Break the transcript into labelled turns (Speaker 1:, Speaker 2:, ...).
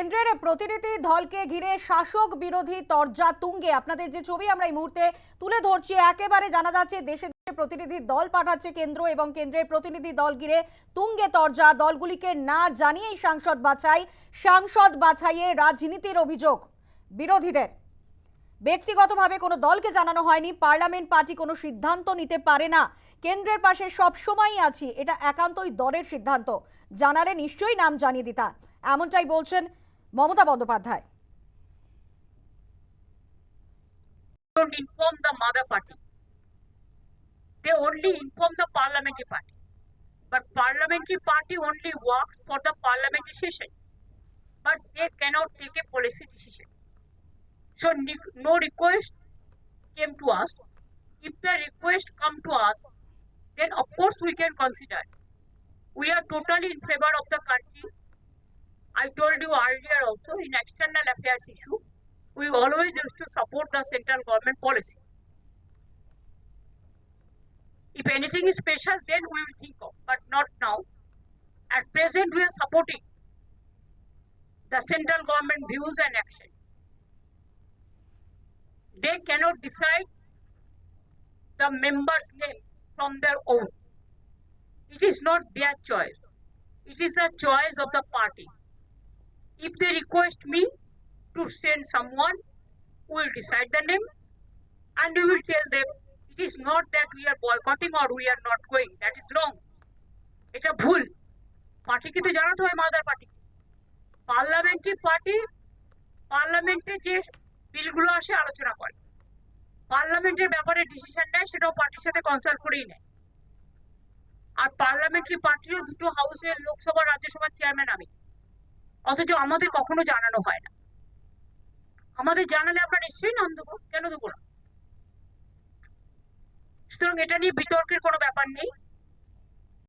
Speaker 1: কেন্দ্রের প্রতিনিধি দলকে ঘিরে শাসক বিরোধী তরজা তুঙ্গে। আপনাদের যে ছবি আমরা এই মুহূর্তে তুলে ধরছি, একেবারে জানা যাচ্ছে দেশে প্রতিনিধি দল পাঠাচ্ছে কেন্দ্র এবং কেন্দ্রের প্রতিনিধি দল ঘিরে তুঙ্গে তরজা। দলগুলিকে না জানিয়েই সাংসদ বাছাই, সাংসদ বাছাইয়ে রাজনীতির অভিযোগ। বিরোধীদের। ব্যক্তিগতভাবে কোনো দলকে জানানো হয়নি, পার্লামেন্ট পার্টি কোনো সিদ্ধান্ত নিতে পারে না। কেন্দ্রের পাশে সব সময়ই আছি, এটা একান্তই দলের সিদ্ধান্ত। জানালে নিশ্চয়ই নাম জানিয়ে দিতা এমনটাই বলছেন Mamata Bandyopadhyay
Speaker 2: don't inform the mother party. They only inform the parliamentary party. But parliamentary party only works for the parliamentary session. But they cannot take a policy decision. So ne- no request came to us. If the request come to us, then of course we can consider. We are totally in favor of the country. I told you earlier also in external affairs issue, we always used to support the central government policy. If anything is special, then we will think of, but not now. At present, we are supporting the central government views and action. They cannot decide the member's name from their own. It is not their choice. It is the choice of the party. If they request me to send someone, we will decide the name and we will tell them it is not that we are boycotting or we are not going. That is wrong. এটা ভুল। পার্টিকে তো জানাতে হয় mother party parliamentary party পার্লামেন্টে যে বিলগুলো আসে আলোচনা করে। পার্লামেন্টের ব্যাপারে ডিসিশন নেয় সেটাও পার্টির সাথে কনসাল্ট করেই নেয়। আর পার্লামেন্টারি পার্টিরও দুটো হাউসের লোকসভা রাজ্যসভার চেয়ারম্যান আমি। অথচ আমাদের কখনো জানানো হয় না। আমাদের জানালে আমরা নিশ্চয়ই নাম দেবো। কেন দেবো না? সুতরাং এটা নিয়ে বিতর্কের কোনো ব্যাপার নেই।